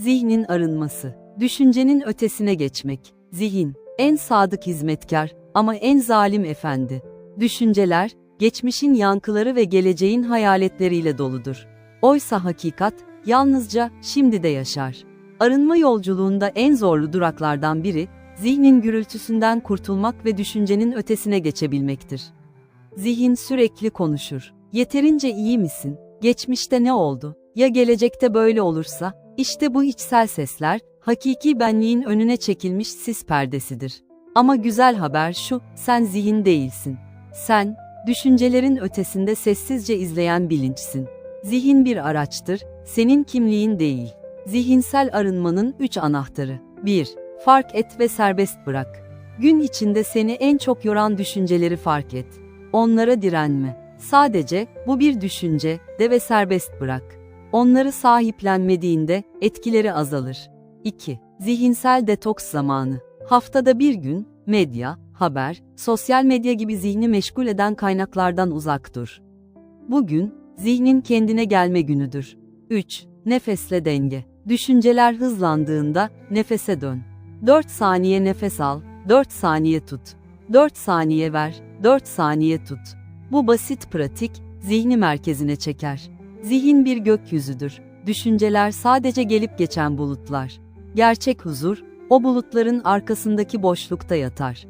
Zihnin arınması. Düşüncenin ötesine geçmek. Zihin, en sadık hizmetkar ama en zalim efendi. Düşünceler, geçmişin yankıları ve geleceğin hayaletleriyle doludur. Oysa hakikat, yalnızca şimdi de yaşar. Arınma yolculuğunda en zorlu duraklardan biri, zihnin gürültüsünden kurtulmak ve düşüncenin ötesine geçebilmektir. Zihin sürekli konuşur. Yeterince iyi misin? Geçmişte ne oldu? Ya gelecekte böyle olursa? İşte bu içsel sesler, hakiki benliğin önüne çekilmiş sis perdesidir. Ama güzel haber şu, sen zihin değilsin. Sen, düşüncelerin ötesinde sessizce izleyen bilinçsin. Zihin bir araçtır, senin kimliğin değil. Zihinsel arınmanın üç anahtarı. 1. Fark et ve serbest bırak. Gün içinde seni en çok yoran düşünceleri fark et. Onlara direnme. Sadece, bu bir düşünce, de ve serbest bırak. Onları sahiplenmediğinde, etkileri azalır. 2. Zihinsel detoks zamanı. Haftada bir gün, medya, haber, sosyal medya gibi zihni meşgul eden kaynaklardan uzak dur. Bugün, zihnin kendine gelme günüdür. 3. Nefesle denge. Düşünceler hızlandığında, nefese dön. 4 saniye nefes al, 4 saniye tut. 4 saniye ver, 4 saniye tut. Bu basit pratik, zihni merkezine çeker. Zihin bir gökyüzüdür. Düşünceler sadece gelip geçen bulutlar. Gerçek huzur, o bulutların arkasındaki boşlukta yatar.